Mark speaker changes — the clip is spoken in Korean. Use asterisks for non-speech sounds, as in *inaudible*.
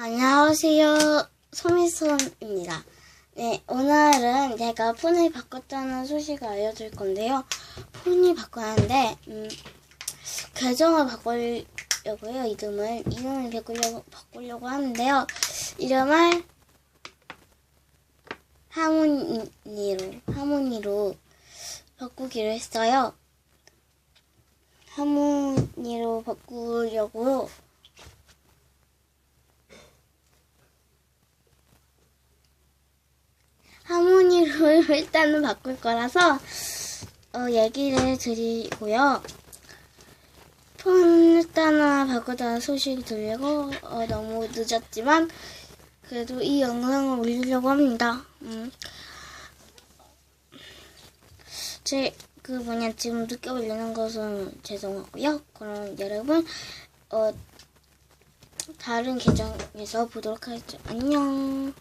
Speaker 1: 안녕하세요. 소미손입니다. 네, 오늘은 제가 폰을 바꿨다는 소식을 알려줄 건데요. 폰이 바꿔야하는데, 음, 계정을 바꾸려고요. 이름을. 이름을 바꾸려고, 바꾸려고 하는데요. 이름을 하모니로, 하모니로 바꾸기로 했어요. 하모니로 바꾸려고 하모니로 *laughs* 일단은 바꿀 거라서 어, 얘기를 드리고요. 폰 일단은 바꾸다는 소식이 들리고 어, 너무 늦었지만 그래도 이 영상을 올리려고 합니다. 음. 제 그 뭐냐 지금 늦게 올리는 것은 죄송하고요. 그럼 여러분 어 다른 계정에서 보도록 하겠죠. 안녕.